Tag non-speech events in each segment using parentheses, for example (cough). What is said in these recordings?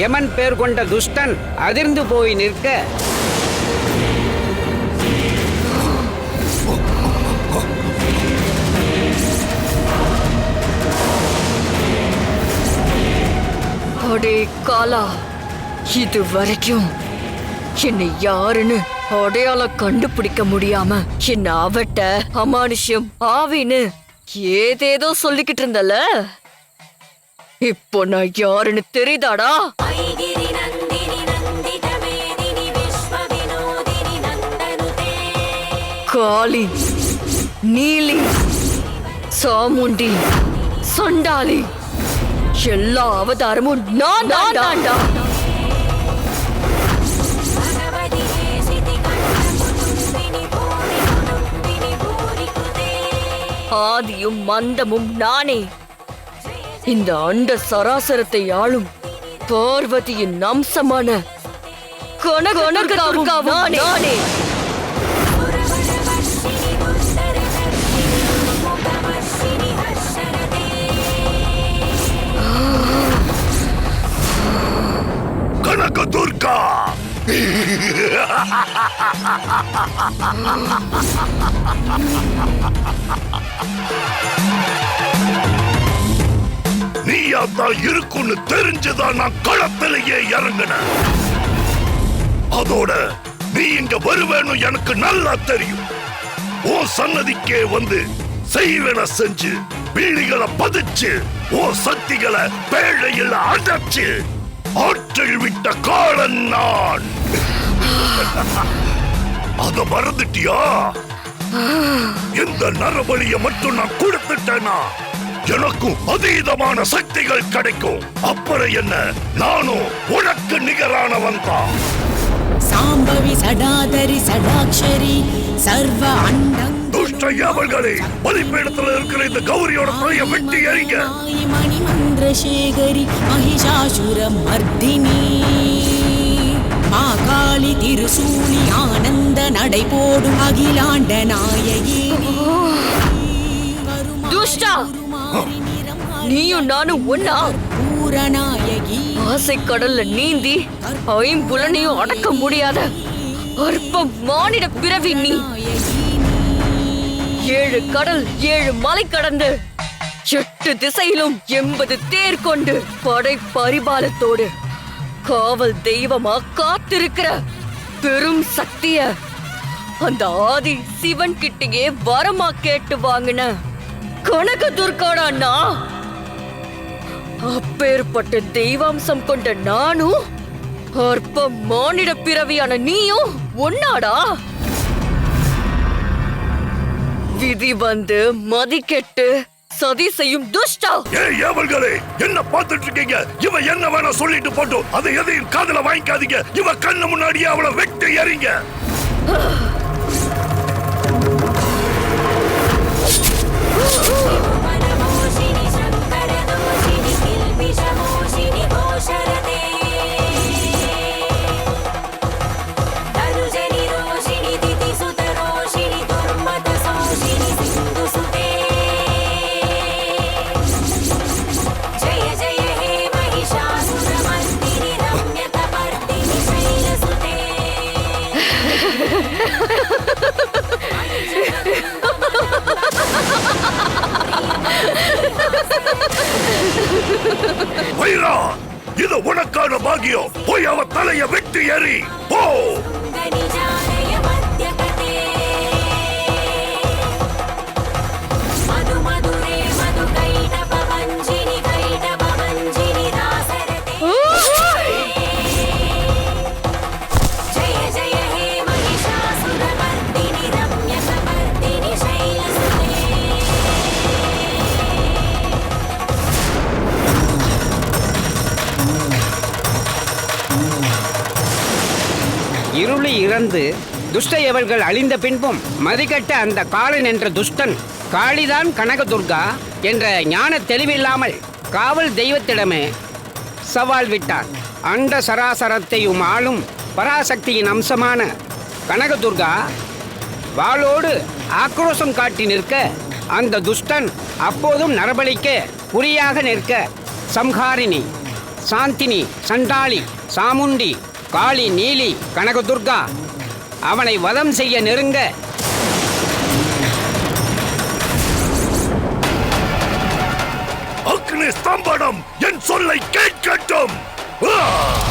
யமன் பேர் கொண்ட துஷ்டன் அதிர்ந்து போய் நிற்க. அடே காலா இது வரைக்கும் என்னை யாருன்னு அடையாளம் கண்டுபிடிக்க முடியாம என்ன அவட்ட அமானுஷ்யம் ஆவின்னு ஏதேதோ சொல்லிக்கிட்டு இருந்தல? இப்போ நான் யாருன்னு தெரியுதாடா? காளி நீலி சாமுண்டி சண்டாளி எல்லா அவதாரமும் நான் தாண்டா. ஆதியும் மந்தமும் நானே. இந்த அண்ட சராசரத்தை ஆளும் பார்வதியின் அம்சமான நானே. துர்கா Ha (laughs) நீயா தான் இருக்குன்னு தெரிஞ்சுதான் நான் களத்திலேயே இறங்கினேன். அதோட நீ இங்க வருவேன்னு எனக்கு நல்லா தெரியும். உன் சன்னதிக்கே வந்து செய்வன செஞ்சு வீழிகளை பதிச்சு உன் சக்திகளை பேழையில் அடைச்சு ஆற்றில் விட்ட காலன் நான். அத மறந்துட்டியா? இந்த நரபலிய மட்டும் நான் கொடுத்துட்டேனா? எனக்கும் அதீதமான சக்திகள் கிடைக்கும். அப்புறம் என்ன? நானும் உனக்கு நிகரானவன் தான். சாம்பவி சடாதரி சடாட்சரி சர்வ அண்டம் துஷ்ட யாவல்களே பலிப்பீடத்துல இருக்கிற இந்த கௌரியோட தலைய வெட்டி எறிங்க. மணி மந்திரசேகரி மகிஷாசுர மர்தினி. மாகாளி திருசூலி ஆனந்த நடை போடும் அகிலாண்ட நாயகி. துஷ்டா. நீயும் நானும் ஒன்னா பூரநாயகி ஆசை கடல்ல நீந்தி ஐம்புலனையும் அடக்க முடியாத அற்ப மானிட பிறவி நீ. ஏழு கடல் ஏழு மலை கடந்து எட்டு திசையிலும் எண்பது தேர் கொண்டு படை பரிபாலத்தோடு காவல் தெய்வமா காத்திருக்கிற பெரும் சக்திய அந்த ஆதி சிவன் கிட்டேயே வரமா கேட்டு வாங்கின. கனக துர்காடா அப்பேற்பட்ட தெய்வாம்சம் கொண்ட நானும் அற்ப மானிட பிறவியான நீயும் ஒன்னாடா? விதி வந்து மதிக்கெட்டு சதி செய்யும் துஷ்டா. ஏய் ஏவல்களே என்ன பார்த்துட்டு இருக்கீங்க இவ என்ன வேணா சொல்லிட்டு போட்டோம் அதை எதையும் காதுல வாங்கிக்காதீங்க. இவ கண்ணு முன்னாடியே அவளை வெட்டி எறிங்க. Ooh. வைரா இது உனக்கான பாக்கியம். போய் அவ தலைய வெட்டி எறி போ. இறந்து துஷ்ட எவர்கள் அழிந்த பின்பும் மதிக்கட்ட அந்த காலன் என்ற துஷ்டன் காளிதான் கனகதுர்கா என்ற ஞான தெளிவில்லாமல் காவல் தெய்வத்திடமே சவால் விட்டார் அண்ட சராசரத்தையும் ஆளும் பராசக்தியின் அம்சமான கனகதுர்கா வாளோடு ஆக்ரோஷம் காட்டி நிற்க அந்த துஷ்டன் அப்போதும் நரபலிக்க குறியாக நிற்க சம்ஹாரிணி சாந்தினி சண்டாளி சாமுண்டி காளி நீலி கனகதுர்கா அவனை வதம் செய்ய நெருங்க. அக்னி ஸ்தம்பனம் என் சொல்லை கேட்கட்டும். Oh!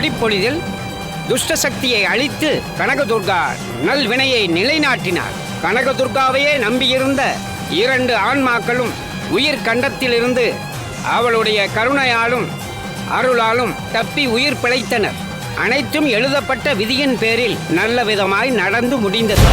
நொடிப்பொழுதில் துஷ்ட சக்தியை அழித்து கனகதுர்கா நல்வினையை நிலைநாட்டினார். கனகதுர்காவையே நம்பியிருந்த இரண்டு ஆன்மாக்களும் உயிர் கண்டத்திலிருந்து அவளுடைய கருணையாலும் அருளாலும் தப்பி உயிர் பிழைத்தனர். அனைத்தும் எழுதப்பட்ட விதியின் பேரில் நல்ல விதமாய் நடந்து முடிந்தது.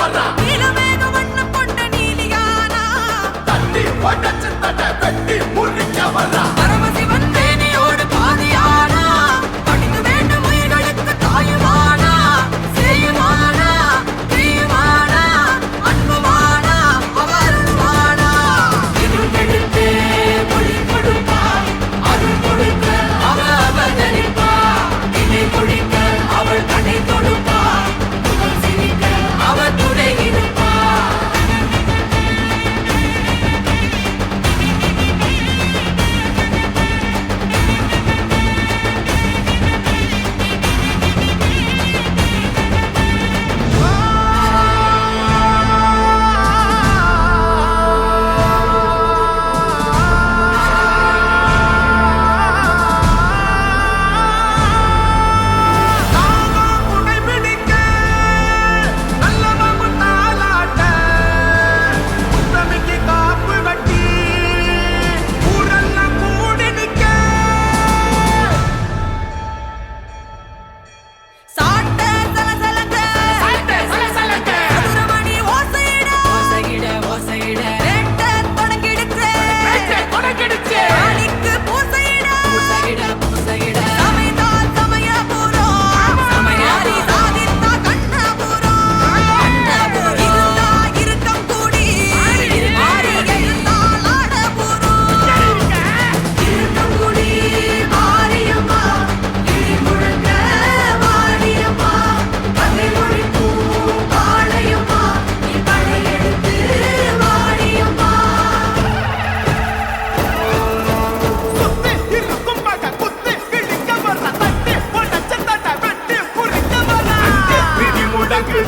நீலமேக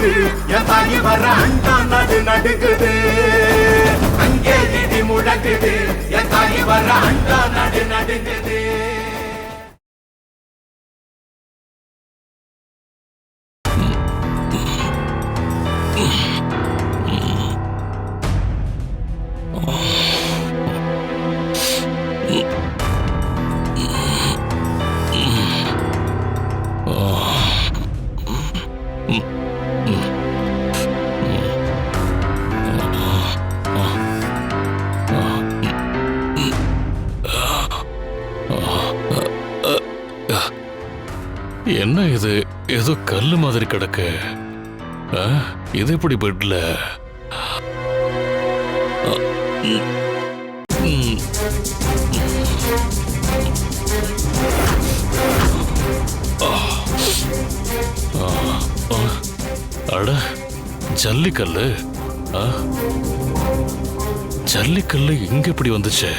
நடுங்குது என் தாயி வர அண்டா நடு நடுங்குது. அங்கே நிதி முழங்குது. என் தாயி வர அண்டா நடு நடுங்குது. என்ன இது? ஏதோ கல்லு மாதிரி கிடக்கு. ஆ, இது எப்படி பெட்ல? அட ஜல்லிக்கல்லு. ஆ? ஜல்லிக்கல்லு இங்க எப்படி வந்துச்சு?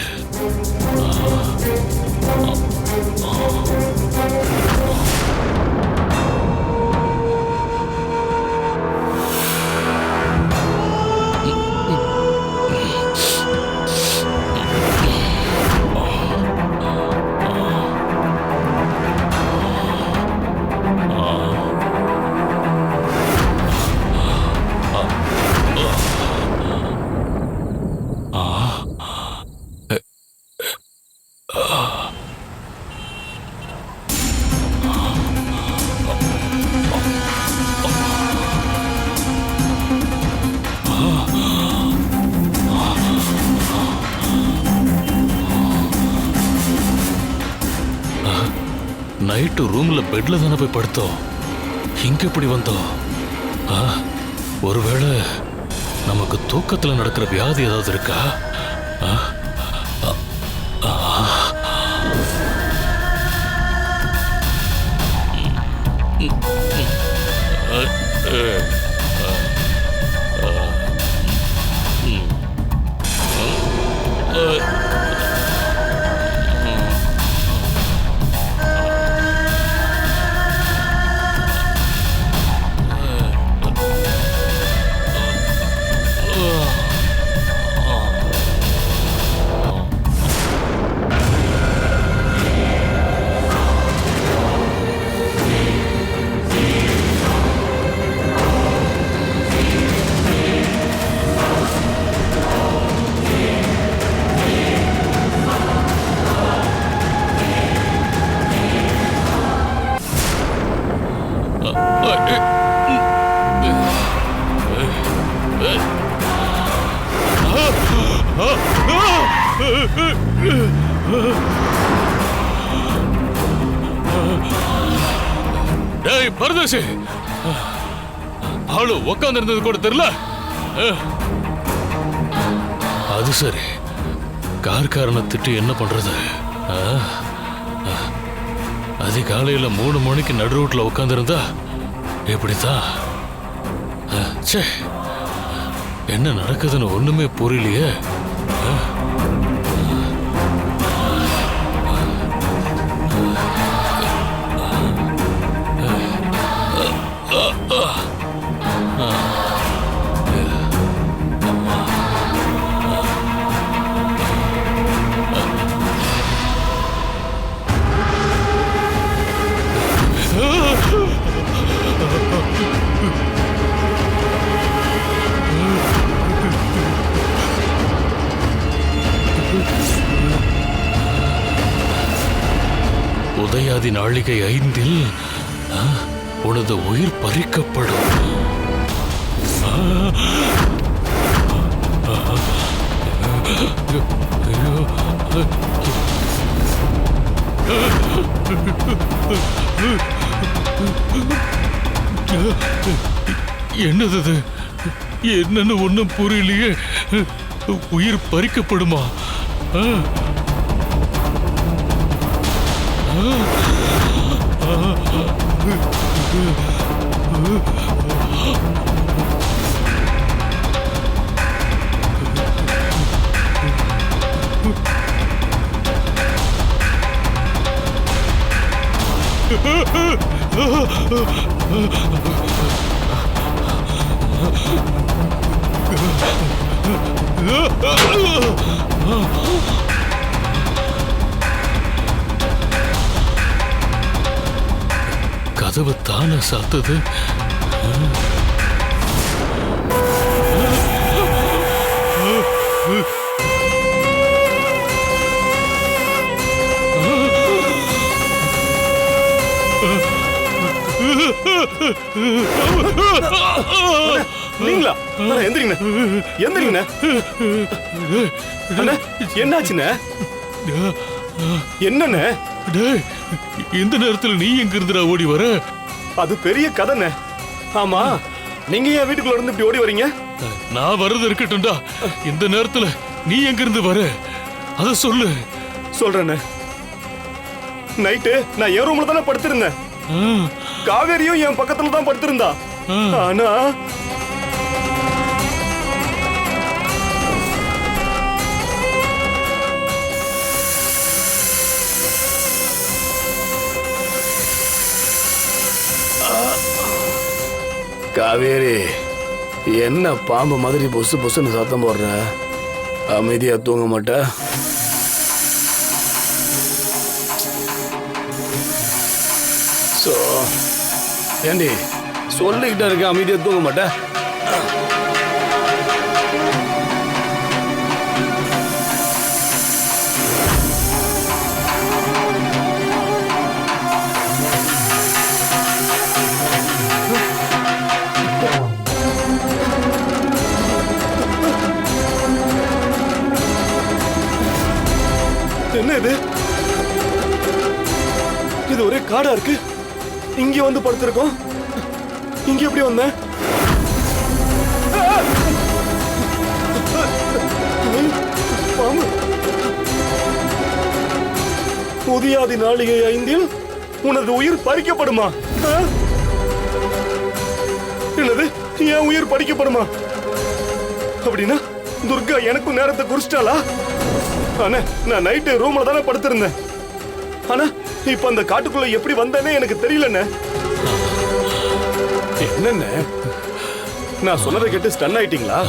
பெட்ல தானே போய் படுத்தோம்? இங்க எப்படி வந்தோம்? ஆ, ஒருவேளை நமக்கு தூக்கத்துல நடக்கிற வியாதி ஏதாவது இருக்கா? ஆ? ஆ, ஆ. ம், ஆளு உக்காந்து இருந்தது கூட தெரியல. அது சரி. கார்காரனை திட்டி என்ன பண்றது? அஹ். அஹ். மூணு மணிக்கு நடு ரூட்டில் உட்காந்துருந்தா இப்படித்தான் அஹ், ச்சே. என்ன நடக்குதுன்னு ஒண்ணுமே புரியலையே. அஹ். ஐந்தில் உனது உயிர் பறிக்கப்படும். என்னது என்னன்னு ஒண்ணும் புரியலையே. உயிர் பறிக்கப்படுமா? ஆ? 으아! (laughs) கதவு தானே சாத்துது. நீங்களா? அண்ணா, எந்திரிங்கண்ணே. எந்திரிங்கண்ணே. அண்ணா என்னண்ணே? டேய் இந்த நேரத்துல நீ எங்க இருந்துடா ஓடி வர? அது பெரிய கதைண்ணே. ஆமா நீங்க ஏன் வீட்டுக்குள்ள இருந்து இப்படி ஓடி வரீங்க? நான் வர்றது இருக்கட்டும்டா. இந்த நேரத்துல நீ எங்க இருந்து வர? அத சொல்லு. சொல்றேண்ணே. நைட்டு நான் என் ரூம்ல தானே படுத்திருந்தேன். காவேரியும் என் பக்கத்துல தான் படுத்திருந்தா. ஆனா காவேரி என்ன பாம்பு மாதிரி பொசு பொசுன்னு சத்தம் போடுற? அமைதியா தூங்க மாட்ட. சோ ஏண்டி சொல்லிக்கிட்டே இருக்க அமைதியா தூங்க மாட்டேன் இது ஒரே காடா இருக்கு. இங்க வந்து படுத்திருக்கோம். இங்க எப்படி வந்தேன்? புதியாதி நாளிகை ஐந்தில் உனது உயிர் பறிக்கப்படுமா? என்னது? என் உயிர் பறிக்கப்படுமா? அப்படின்னா துர்கா எனக்கும் நேரத்தை குறிச்சிட்டாளா? ஆனா நான் நைட்டு ரூம்ல தானே படுத்திருந்தேன். ஆனா இப்ப அந்த காட்டுக்குள்ள எப்படி வந்தேனே எனக்கு தெரியலண்ணே. என்னண்ணே? நான் சொன்னதை கேட்டு ஸ்டன் ஆயிட்டீங்களா?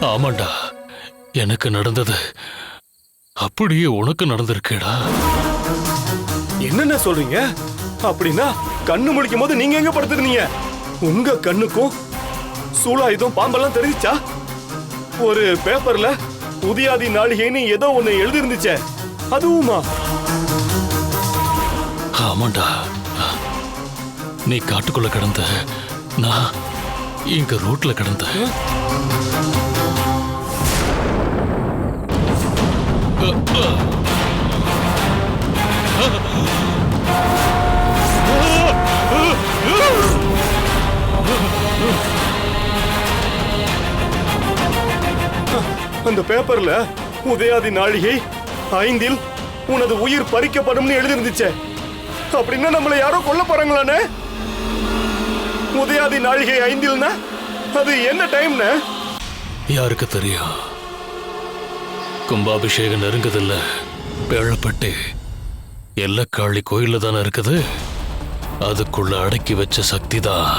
ஆமாண்டா. எனக்கு நடந்தது. அப்படியே உனக்கு நடந்திருக்கேடா. என்னண்ணே சொல்றீங்க? அப்படின்னா கண்ணு முழிக்கும் போது நீங்க எங்க படுத்திருந்தீங்க? உங்க கண்ணுக்கும் சூலாயுதம் பாம்பெல்லாம் தெரிஞ்சிச்சா? ஒரு பேப்பர்ல உதியாதி நாளிகைன்னு ஏதோ ஒண்ணு எழுதி இருந்துச்சே அதுவுமா? ஆமாண்டா. நீ காட்டுக்குள்ள கிடந்த நான் இங்க ரோட்ல கிடந்த. அந்த பேப்பர்ல உதயாதி நாழிகை ஐந்தில் உனது உயிர் பறிக்கப்படும்னு எழுதிருந்துச்சே அப்படின்னா நம்மள யாரோ கொல்ல போறாங்களானே உதயாதி நாழிகை ஐந்தில்னா? அது என்ன டைம்னு யாருக்கு தெரியும்? கும்பாபிஷேகம் நெருங்குதில்ல. பேழப்பட்டு எல்லக்காளி கோயில்ல தானே இருக்குது? அதுக்குள்ள அடக்கி வச்ச சக்தி தான்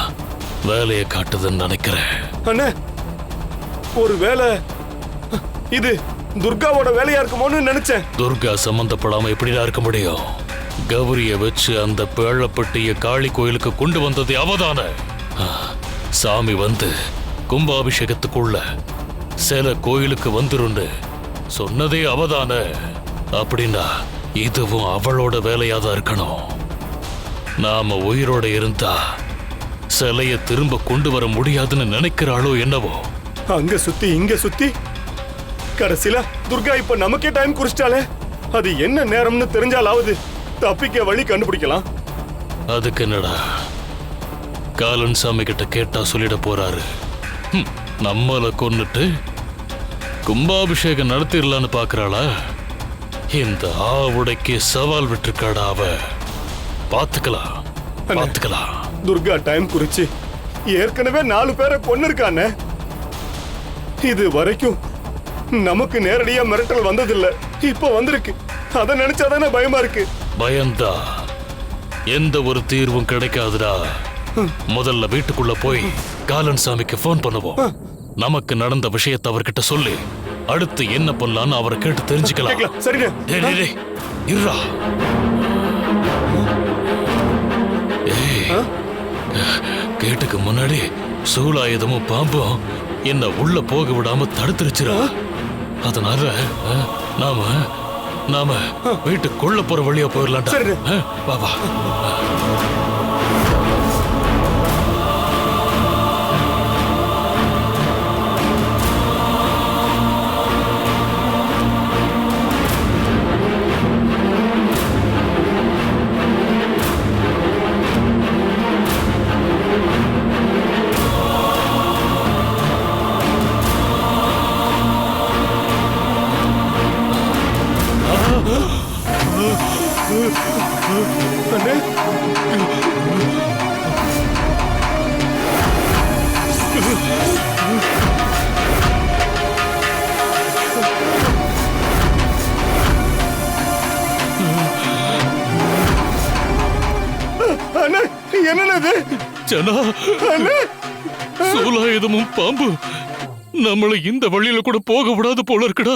வேலையை காட்டுதுன்னு நினைக்கிறேன். அண்ணே ஒரு வேலை இது துர்காவோட வேலையா இருக்குமோன்னு நினைச்சேன். துர்கா சம்பந்தப்படாம எப்படிடா இருக்க முடியும்? கௌரிய வச்சு அந்த பேழப்பட்டிய காளி கோயிலுக்கு கொண்டு வந்தது அவதான. சாமி வந்து கும்பாபிஷேகத்துக்குள்ள சில கோயிலுக்கு வந்துருன்னு சொன்னதே அவதான. அப்படின்னா இதுவும் அவளோட வேலையா தான் இருக்கணும். நாம உயிரோட இருந்தா சிலைய திரும்ப கொண்டு வர முடியாதுன்னு நினைக்கிறாளோ என்னவோ. அங்க சுத்தி இங்க சுத்தி. கடைசியில துர்கா இப்ப நமக்கே டைம் குறிச்சிட்டாலே அது என்ன நேரம்னு தெரிஞ்சாலாவது தப்பிக்க வழி கண்டுபிடிக்கலாம். அதுக்கு என்னடா? காலன் சாமி கிட்ட கேட்டா சொல்லிட போறாரு. நம்மள கொன்னுட்டு கும்பாபிஷேகம் நடத்திடலான்னு பாக்குறாளா? இந்த ஆவுடைக்கு சவால் விட்டுருக்காடா அவ. பாத்துக்கலாம் பாத்துக்கலாம். துர்கா டைம் குறிச்சு. ஏற்கனவே நாலு பேரை கொன்னு இருக்கானே இது வரைக்கும் நமக்கு நேரடியா மிரட்டல் வந்ததில்ல. இப்ப வந்திருக்கு. அத நினைச்சாதானே பயமா இருக்கு. பயந்தா. எந்த ஒரு தீர்வும் கிடைக்காதுடா. முதல்ல வீட்டுக்குள்ள போய் காலன் சாமிக்கு ஃபோன் பண்ணுவோம். நமக்கு நடந்த விஷயத்தை அவர்கிட்ட சொல்லி. அடுத்து என்ன பண்ணலாம்னு அவரை கேட்டு தெரிஞ்சுக்கலாம். இருடா. ஏய், கேட்டுக்கு முன்னாடி சூலாயுதமும் பாம்பும் என்ன உள்ள போக விடாம தடுத்துருச்சுடா. அதனால நாம நாம வீட்டுக்குள்ள போற வழியா. ஆ, வா வா. அண்ணே என்னண்ணே இது ஜனா சூலாயுதமும் பாம்பு. நம்மளை இந்த வழியில கூட போக விடாது போல இருக்குடா.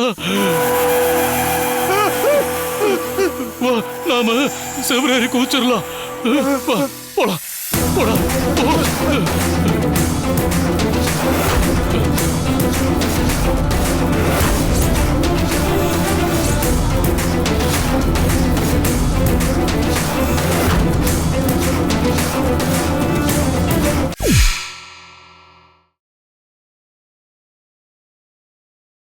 வா நாம செவரேறி குதிச்சிடலாம். வா போலாம் போடா போ